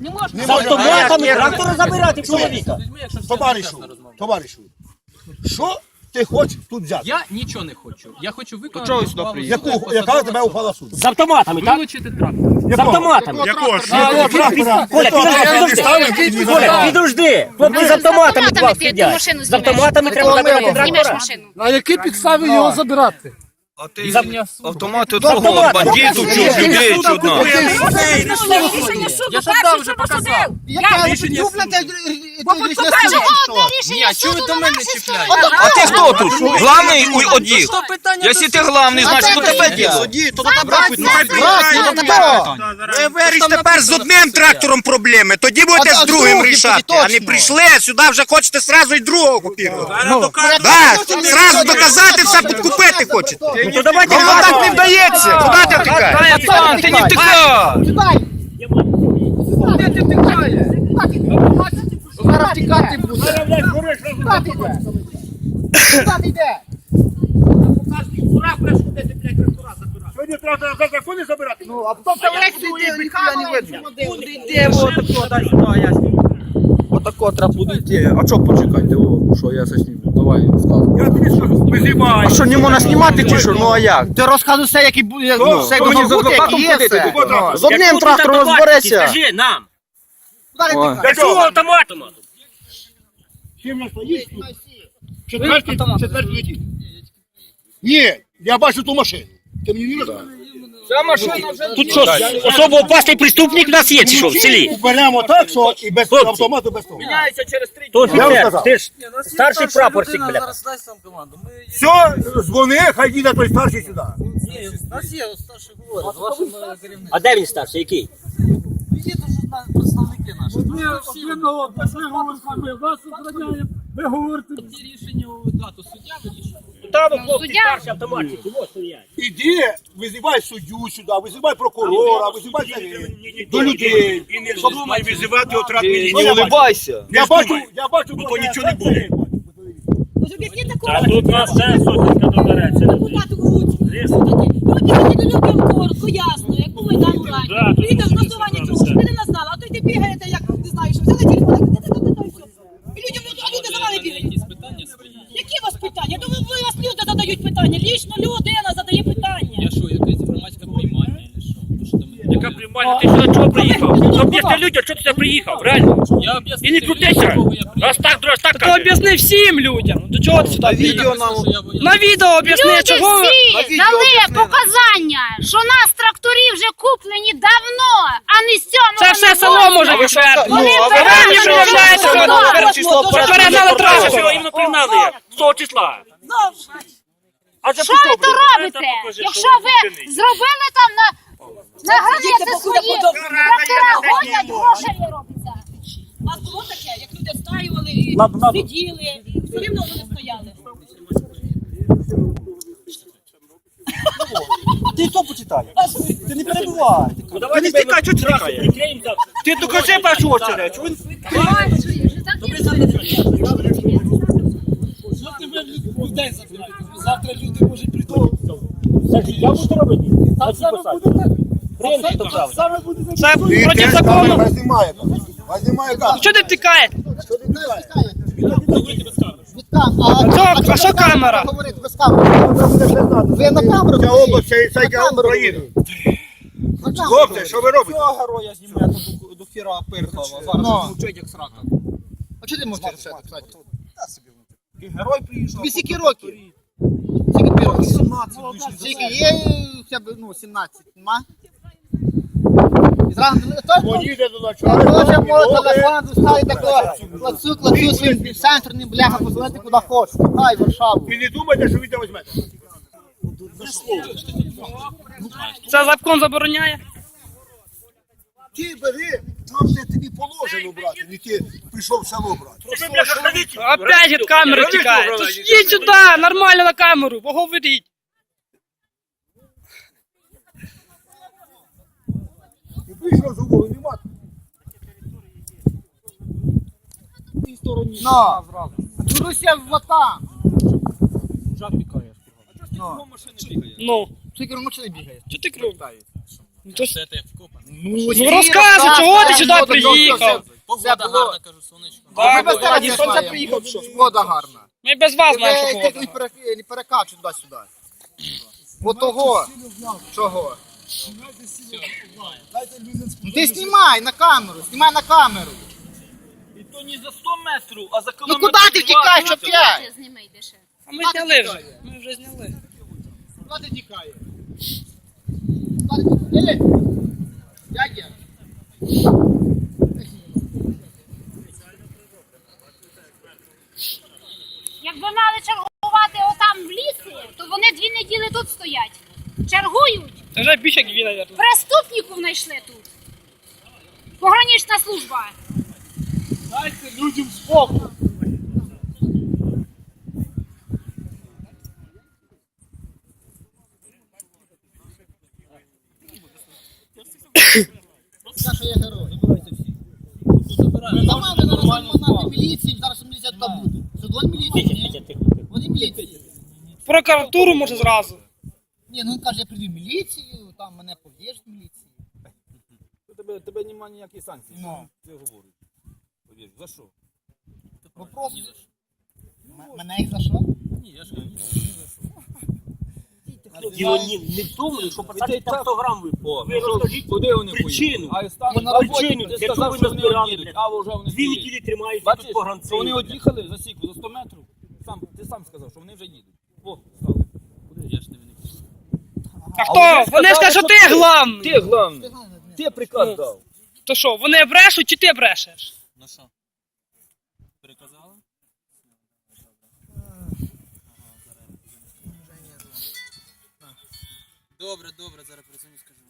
Не можна. З автоматами трактора забирати чоловіка. Товаришу, товаришу, що ти хочеш тут взяти? Я нічого не хочу. Я хочу виконати. чого ви сюди ухвалу приїхали? суду, Яку, яка тебе ухвала суду? З автоматами, так? Вилучити трактор. З автоматами. Якого ж? Коля, підожди, підожди. Коля, підожди. Хлопці з автоматами сидять. З автоматами треба забирати Знімеш трактора. машину. На якій підставі його забирати? А ти автомати Автомат. того бандитів чуть, людей чуть на. Рішення суду, Я ж перший, вже показав. посадив. Я Рішення рішення а чого ви суду на мене нашій стороні. А ти хто тут? Главний у- одіх. Якщо ти главний, значить то тебе діло. Ви вирішите тепер з одним трактором проблеми, тоді будете з другим рішати, а не прийшли, сюди вже хочете сразу й другого купувати. Так, зразу доказати, все підкупити хочете. Ну то давайте Воно так не вдається. Куди ти втікаєш? Пацан, ти не втикай! Зараз тікати буде. Сьогодні треба за закони забирати. Ну, а потім це лекції ніхуя не видно. Йди, отако, дай сюди, я зніму. Отако треба буде йти. А чого почекайте, о, що я засніму? Давай, розказуй. Я тобі скажу, визивай. А що, не можна знімати чи що? Ну а як? Ти розказуй все, як і буде, Ну, ну, все, як воно буде, як адвокатом є ходити, все. Кого? З одним трактором автомат, розбереться. Скажи нам. Ой. Для чого? автоматом? Чим я стоїть? Четвертий, четвертий летить. Ні, я бачу ту машину. Ти мені не розказуєш? Ця машина вже Тут що, особо опасний преступник в нас є, чи що, в селі? Уберемо так, що і без Хлопці. автомату, без того. міняється через три То Я вам сказав. ти ж старший прапорщик, бля. Все, дзвони, хай їде той старший сюди. А де він старший, який? Ці рішення у дату суддя вирішує. Там хлопці Суддя. старші автоматчики, ось стоять. Іди, визивай суддю сюди, визивай прокурора, визивай до людей. І не вздумай визивати отряд Ти не улибайся. Я бачу, я бачу, бо то нічого не буде. А тут нас все сотенька добереться. коротко, ясно, як по Майдану лайк. З голосування чого, щоб ви не знали, а то й ти бігаєте, як не знаю, що взяли телефон, так, та, та, та, та, і все. І людям, а люди за вами бігають. Якісь питання свої. Які у вас питання? Ну, ви, ви вас люди задають питання, лічно людина задає питання. Я що, якась громадська приймальня, чи що? Ви що до мене? Яка приймальна, ти сюди чого приїхав? Ну, людям, що ти сюди приїхав, реально. Я. І не крутися. Раз так, раз так каже. Об'ясни всім людям. До чого ти сюди? Відео нам На відео об'ясни, Люди чого ви... всі дали показання, що нас тракторі вже куплені давно, а не з цього. Це все село може підтвердити. Вони Ну, а ви передали мені вже що перше число Що передали Що трактор. іменно пригнали? З того числа. А це Що ви то робите? Якщо ви зробили там на, на границі свої трактора гонять, грошей робиться. У нас було таке, як люди стаювали і сиділи, все рівно вони стояли. Ти що почитай? Ти не перебувай. Ну давай не стікай, що тікає? Ти докажи першу очередь. Завтра люди можуть прийти. Я буду робити. То правильно. Це проти закону. Вас знімає камера. Що ти втікаєш? А що- а що камера? Говорити без камери. Ви на камеру Ця область, яка Україна. Хлопці, що ви робите? Цього героя знімає до, до фіра Пирхова. Зараз мовчить як срака. А чого ти можеш рішати, кстати? Герой приїжджав. Тобі скільки років? Скільки років? 17. Скільки є, ну, 17, нема? І зразу? Поїде до Дуже начальника. мой телефон доставить такого, клацю, клацю своїм центрним бляха, позвонити куди хочеш. Хай, Варшаву. І не думайте, що це візьмете. Це закон забороняє. Ти бери там, де тобі положено брати, не ти прийшов в село брати. Опять від камери тікає. Їдь сюди, нормально на камеру, поговоріть. І прийшов з угору, нема. На, Дуруся в вота. Ну, Скільки машини бігає? що ти кров? Ну, то ж- Ну, Ну розказуй, чого ти сюди приїхав? Це було. кажу, сонечко. Ми без Так, тебе сонця приїхав, що вода гарна. Ми без вас знаємо, що погода. не пере- не перекачуй туди-сюди. Бо того. Чого? Ну ти знімай на камеру, знімай на камеру. І то не за 100 метрів, а за Ну куди ти втікаєш опять? Зніми йдеш. А ми зняли вже. Ми вже зняли. Куди ти тікаєш? Куди ти тікаєш? Дядя. Якби мали чергувати отам в лісі, то вони дві неділі тут стоять. Чергують. Це вже більше як він, мабуть. Преступників знайшли тут. Погранична служба. Дайте людям спокій. Саша є герой. Забирайте всі. За зараз міліції, зараз міліція туди буде. Це міліції. Вони міліції. Прокуратуру може зразу. Ні, ну він каже, я прийду в міліцію, там мене пов'єш в міліції. Тебе, тебе немає ніяких санкцій. Ну. Це говорить. Повір, за що? Вопрос. М- Мене їх за що? Ні, я ж не Діло не, не в тому, що пацан там 100 грам випав. Ви розкажіть Куди вони причину. поїхали? А стан Вона на причину, роботі, ти для сказав, чого що ви вони назбирали, одійдуть, блядь. а вже вони Дві стоять. неділі тримають Бачиш, тут що вони од'їхали за сіку, за 100 метрів. Сам, ти сам сказав, що вони вже їдуть. О, стали. Я ж не виник. А хто? Вони скажуть, що ти главний. Ти головний. Ти приказ дав. То що, вони брешуть чи ти брешеш? На що? Переказала? Добре, добре, зараз перезвоню, скажу.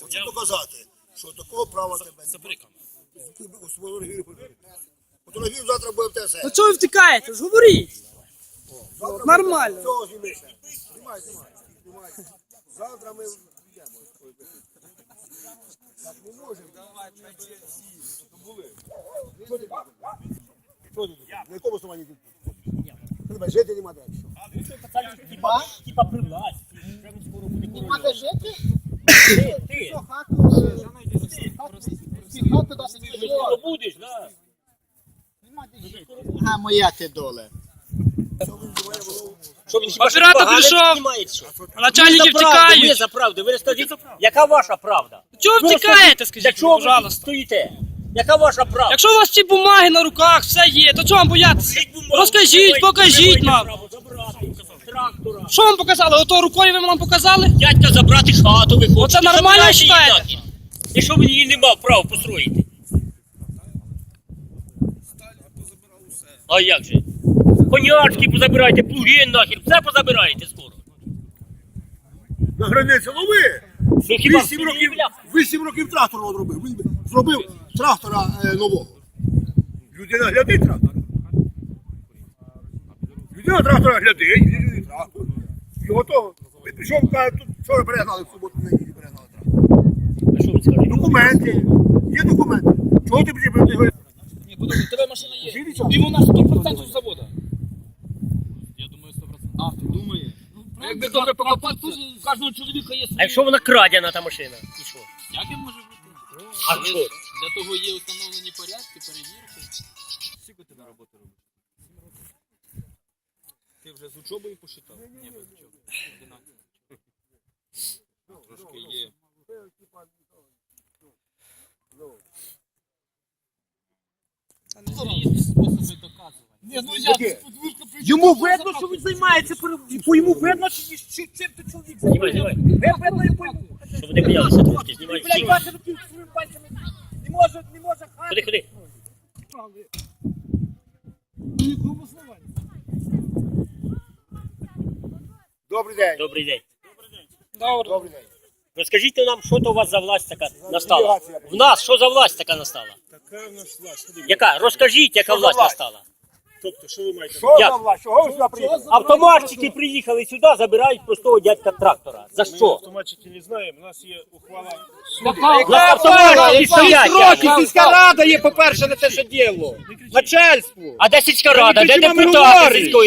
Хочу показати, що такого права тебе не Фотографію завтра буде в ТСН. Ну чого ви втікаєте? Ж говоріть. Нормально. Цього знімай. Знімай, знімай. Знімай. Завтра ми йдемо. Так не можемо. Були. Що ти? Що ти? На якому основанні ти? Тебе жити нема де. Типа, типа при власті. Він скоро буде Нема де жити? Ти, Що, хату? Ти жити. Скоро будеш, да. Нема де жити. А моя ти доле. Оператор? А начальники Ми за втікають. за правду. Ви розкажіть, яка ваша правда? Чого Ви втікаєте, розкажіть, Для чого ви пожалуйста? стоїте? Яка ваша правда? Якщо у вас ці бумаги на руках, все є, то чого вам боятися? Розкажіть, покажіть нам. Трактора. Що вам показали? Ото рукою ви нам показали? Дядька забрати хату, ви хочете. Оце нормально вважаєте? Нахер. Якщо він її не мав права построїти. А як же? Конячки позабирайте, плуги нахер, все позабираєте скоро. На границі лови. Ну хіба Вісім років, вісім років трактор нового зробив. Він Зробив трактора е, нового. Людина глядить трактор. Людина трактора глядить, людина трактор. Його то, він прийшов, каже, тут що ви перегнали в суботу, не трактор. Документи. Є документи. Чого ти потрібно? Ні, подожди, тебе машина є. І вона 100% завода. Я думаю, 100%. А, ти думаєш? Ну, ну, якби добре покопати, у кожного чоловіка є свої. А якщо вона крадена та машина? І що? Як я може бути? А тобто, що? Для того є встановлені порядки, перевірки. Скільки ти на роботу робиш? Ти вже з учобою посчитав? Ні, без учоби. Ну Йому видно, що він займається, по йому видно, що чим ти чоловік Знімай, знімай. Не видно і пойму. Щоб вони боялися трошки, знімай. Блядь, Знімай. бачите, тут своїми пальцями не може, не може хати. Ходи, ходи. Добрий день. Добрий день. Добрий день. Розкажіть нам, що то у вас за власть така настала? В нас що за власть така настала? Така в нас власть. Яка? Розкажіть, яка власть власть? настала. Тобто, що ви маєте? Що Як? за власть? Чого ви сюди приїхали? Автоматчики приїхали сюди, забирають простого дядька трактора. За Ми що? автоматчики не знаємо. У нас є ухвала. На автоматчики стоять. Сроки, сільська рада є, по-перше, на те, що діло. Начальство. А де сільська рада, де депутати сільської